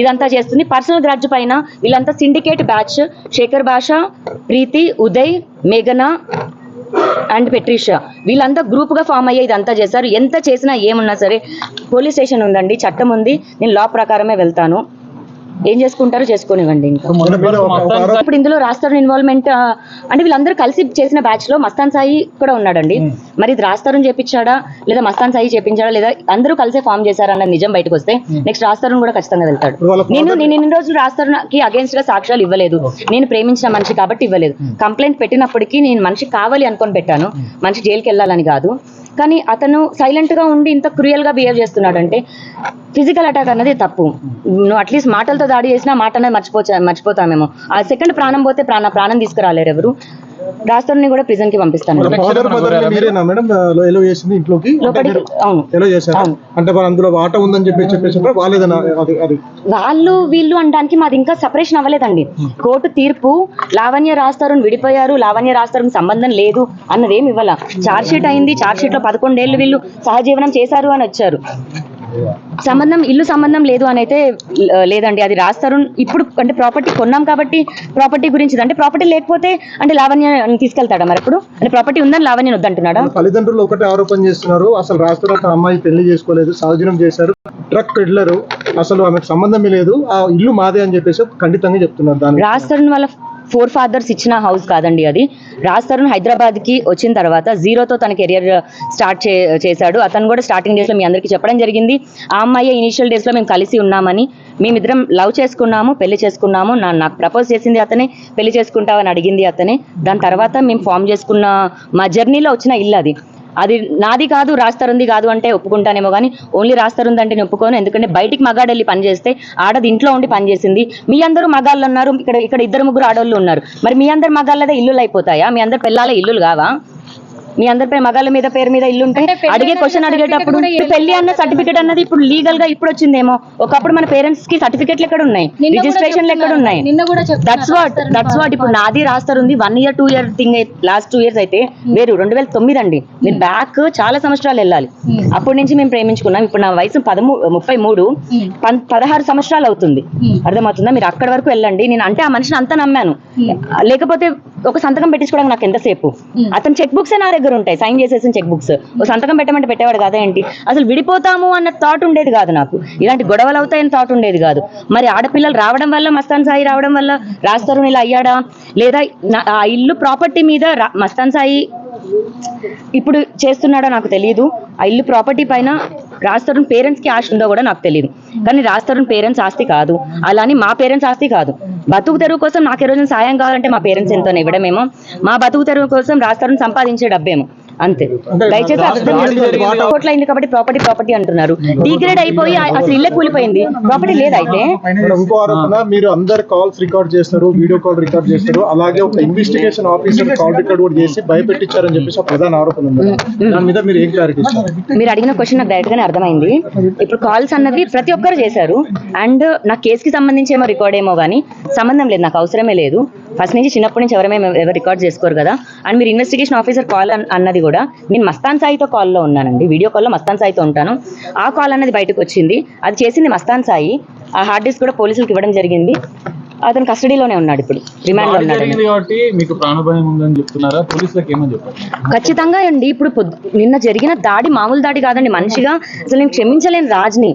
ఇదంతా చేస్తుంది. పర్సనల్ గ్రాడ్జ్ పైన వీళ్ళంతా సిండికేట్ బ్యాచ్ శేఖర్ భాష ప్రీతి ఉదయ్ మేఘన అండ్ పెట్రిషా. వీళ్ళంతా గ్రూప్గా ఫామ్ అయ్యే ఇదంతా చేశారు. ఎంత చేసినా ఏమున్నా సరే పోలీస్ స్టేషన్ ఉందండి చట్టం ఉంది. నేను లా ప్రకారమే వెళ్తాను. ఏం చేసుకుంటారో చేసుకోనివ్వండి ఇంకా. ఇప్పుడు ఇందులో రాస్తారు ఇన్వాల్వ్మెంట్ అంటే వీళ్ళందరూ కలిసి చేసిన బ్యాచ్లో మస్తాన్ సాయి కూడా ఉన్నాడండి. మరి ఇది రాస్తారని చేపించాడా? లేదా మస్తాన్ సాయి చేపించాడా? లేదా అందరూ కలిసే ఫామ్ చేశారన్న నిజం బయటకు వస్తే నెక్స్ట్ రాస్తారని కూడా ఖచ్చితంగా వెళ్తాడు. నేను నేను ఇన్ని రోజులు రాస్తారుకి అగేన్స్ట్గా సాక్ష్యాలు ఇవ్వలేదు. నేను ప్రేమించిన మనిషి కాబట్టి ఇవ్వలేదు. కంప్లైంట్ పెట్టినప్పటికీ నేను మనిషి కావాలి అనుకొని పెట్టాను. మనిషి జైలుకి వెళ్ళాలని కాదు. కానీ అతను సైలెంట్గా ఉండి ఇంత క్రూయల్గా బిహేవ్ చేస్తున్నాడంటే ఫిజికల్ అటాక్ అన్నది తప్పు. నువ్వు అట్లీస్ట్ మాటలతో దాడి చేసినా మాట అనేది మర్చిపోచా మర్చిపోతామేమో. ఆ సెకండ్ ప్రాణం పోతే ప్రాణ ప్రాణం తీసుకురాలేరు ఎవరు? రాస్తారుని కూడా ప్రిజన్కి పంపిస్తాను వాళ్ళ వాళ్ళు వీళ్ళు అనడానికి మాది ఇంకా సపరేషన్ అవ్వలేదండి. కోర్టు తీర్పు లావణ్య రాస్తారు విడిపోయారు లావణ్య రాస్తారు సంబంధం లేదు అన్నది ఏమి ఇవ్వాల. చార్జ్ షీట్ అయింది చార్జ్ షీట్లో పదకొండేళ్ళు వీళ్ళు సహజీవనం చేశారు అని వచ్చారు. సంబంధం ఇల్లు సంబంధం లేదు అని అయితే లేదండి. అది రాస్తారు ఇప్పుడు అంటే ప్రాపర్టీ కొన్నాం కాబట్టి ప్రాపర్టీ గురించి అంటే ప్రాపర్టీ లేకపోతే అంటే లావణ్య తీసుకెళ్తాడా మరి ఇప్పుడు? అంటే ప్రాపర్టీ ఉందని లావణ్య వద్దంటున్నాడా? తల్లిదండ్రులు ఒకటే ఆరోపణ చేస్తున్నారు. అసలు రాష్ట్ర అమ్మాయి పెళ్ళి చేసుకోలేదు సహజనం చేశారు ట్రక్ పెడ్లరు. అసలు ఆమెకు సంబంధమే లేదు. ఆ ఇల్లు మాదే అని చెప్పేసి ఖండితంగా చెప్తున్నారు దాని రాజ్ తరుణ్ వాళ్ళ ఫోర్ ఫాదర్స్ ఇచ్చిన హౌస్ కాదండి అది. రాజ్ తరుణ్ హైదరాబాద్కి వచ్చిన తర్వాత జీరోతో తన కెరియర్ స్టార్ట్ చే చేశాడు. అతను కూడా స్టార్టింగ్ డేస్లో మీ అందరికీ చెప్పడం జరిగింది. ఆ అమ్మాయి ఇనిషియల్ డేస్లో మేము కలిసి ఉన్నామని మేమిద్దరం లవ్ చేసుకున్నాము పెళ్ళి చేసుకున్నాము. నా నాకు ప్రపోజ్ చేసింది అతనే పెళ్ళి చేసుకుంటావని అడిగింది అతనే. దాని తర్వాత మేము ఫామ్ చేసుకున్న మా జర్నీలో వచ్చిన ఇల్లు అది. అది నాది కాదు రాస్తారుంది కాదు అంటే ఒప్పుకుంటానేమో కానీ ఓన్లీ రాస్తారుంది అంటే నేను ఒప్పుకోను. ఎందుకంటే బయటికి మగాడు వెళ్ళి పనిచేస్తే ఆడది ఇంట్లో ఉండి పని చేసింది. మీ అందరూ మగాళ్ళు ఉన్నారు ఇక్కడ ఇక్కడ ఇద్దరు ముగ్గురు ఆడవాళ్ళు ఉన్నారు. మరి మీ అందరు మగాళ్ళదే ఇల్లులు అయిపోతాయా మీ అందరు పిల్లల ఇల్లులు కావా? మీ అందరి పేరు మగాళ్ళ మీద పేరు మీద ఇల్లు ఉంటే అడిగే క్వశ్చన్ అడిగేటప్పుడు పెళ్ళి అన్న సర్టిఫికేట్ అన్నది ఇప్పుడు లీగల్గా ఇప్పుడు వచ్చిందేమో. ఒకప్పుడు మన పేరెంట్స్కి సర్టిఫికెట్లు ఎక్కడ ఉన్నాయి? రిజిస్ట్రేషన్లు ఎక్కడ. ఉన్నాయి. దట్స్ వాట్ దట్స్ వాట్ ఇప్పుడు నాది రాస్తారు ఉంది. One year two year thing last two years అయితే వేరు రెండు వేల తొమ్మిది అండి. మీరు బ్యాక్ చాలా సంవత్సరాలు వెళ్ళాలి. అప్పటి నుంచి మేము ప్రేమించుకున్నాం. ఇప్పుడు నా వయసు పదమూ ముప్పై మూడు. పదహారు సంవత్సరాలు అవుతుంది. అర్థమవుతుందా? మీరు అక్కడి వరకు వెళ్ళండి. నేను అంటే ఆ మనిషిని అంతా నమ్మాను. లేకపోతే ఒక సంతకం పెట్టించుకోవడానికి నాకు ఎంతసేపు అతను చెక్ బుక్స్ నా దగ్గర ఉంటాయి. సైన్ చేసేసిన చెక్ బుక్స్ ఒక సంతకం పెట్టమంటే పెట్టేవాడు కదా ఏంటి? అసలు విడిపోతాము అన్న థాట్ ఉండేది కాదు నాకు. ఇలాంటి గొడవలు అవుతాయని థాట్ ఉండేది కాదు. మరి ఆడపిల్లలు రావడం వల్ల మస్తాన్ సాయి రావడం వల్ల రాస్తారు ఇలా అయ్యాడా? లేదా ఆ ఇల్లు ప్రాపర్టీ మీద రా- మస్తాన్ సాయి ఇప్పుడు చేస్తున్నాడో నాకు తెలియదు ఆ ఇల్లు ప్రాపర్టీ పైన రాస్తరుణ్ పేరెంట్స్కి ఆశ ఉందో కూడా నాకు తెలియదు కానీ రాస్తరుణ్ పేరెంట్స్ ఆస్తి కాదు. అలానే మా పేరెంట్స్ ఆస్తి కాదు. బతుకు తెరువు కోసం నాకు ఈ రోజున సాయం కావాలంటే మా పేరెంట్స్ ఎంతో ఇవ్వడమేమో. మా బతుకు తెరువు కోసం రాస్తరుణ్ సంపాదించే డబ్బేమో. అంతే. దయచేసి అర్థం చేసుకోండి కోట్ల అయింది కాబట్టి ప్రాపర్టీ ప్రాపర్టీ అంటున్నారు. డిగ్రేడ్ అయిపోయి అసలు ఇల్లే కూలిపోయింది. ప్రాపర్టీ లేదా అయితే? ఇక్కడ ఇంకో ఆరోపణ మీరు అందరు కాల్స్ రికార్డ్ చేస్తారు వీడియో కాల్ రికార్డ్ చేస్తారు. అలాగే ఒక ఇన్వెస్టిగేషన్ ఆఫీసర్ కాల్ రికార్డ్ కూడా చేసి భయపెట్టించారని చెప్పేసి ప్రధాన ఆరోపణ ఉంది దాని మీద మీరు ఏం క్లారిటీ మీరు అడిగిన క్వశ్చన్ నాకు డైరెక్ట్ గానే అర్థమైంది. ఇప్పుడు కాల్స్ అన్నవి ప్రతి ఒక్కరు చేశారు. అండ్ నా కేసుకి సంబంధించి ఏమో రికార్డ్ ఏమో కానీ సంబంధం లేదు. నాకు అవసరమే లేదు. ఫస్ట్ నుంచి చిన్నప్పటి నుంచి ఎవరేమో ఎవరు రికార్డ్ చేసుకోరు కదా. అండ్ మీరు ఇన్వెస్టిగేషన్ ఆఫీసర్ కాల్ అన్నది కూడా నేను మస్తాన్ సాయితో కాల్లో ఉన్నానండి. వీడియో కాల్లో మస్తాన్ సాయితో ఉంటాను. ఆ కాల్ అన్నది బయటకు వచ్చింది. అది చేసింది మస్తాన్ సాయి. ఆ హార్డ్ డిస్క్ కూడా పోలీసులకు ఇవ్వడం జరిగింది. అతను కస్టడీలోనే ఉన్నాడు ఇప్పుడు. రిమాండ్లో దాడి ఉన్నాడు. జరిగింది కాబట్టి మీకు ప్రాణభయం ఉందని చెప్తున్నారా? పోలీసులకు ఏమని చెప్పారు ఖచ్చితంగా అండి. ఇప్పుడు నిన్న జరిగిన దాడి మామూలు దాడి కాదండి. మనిషిగా అసలు నేను క్షమించలేను రాజ్ని.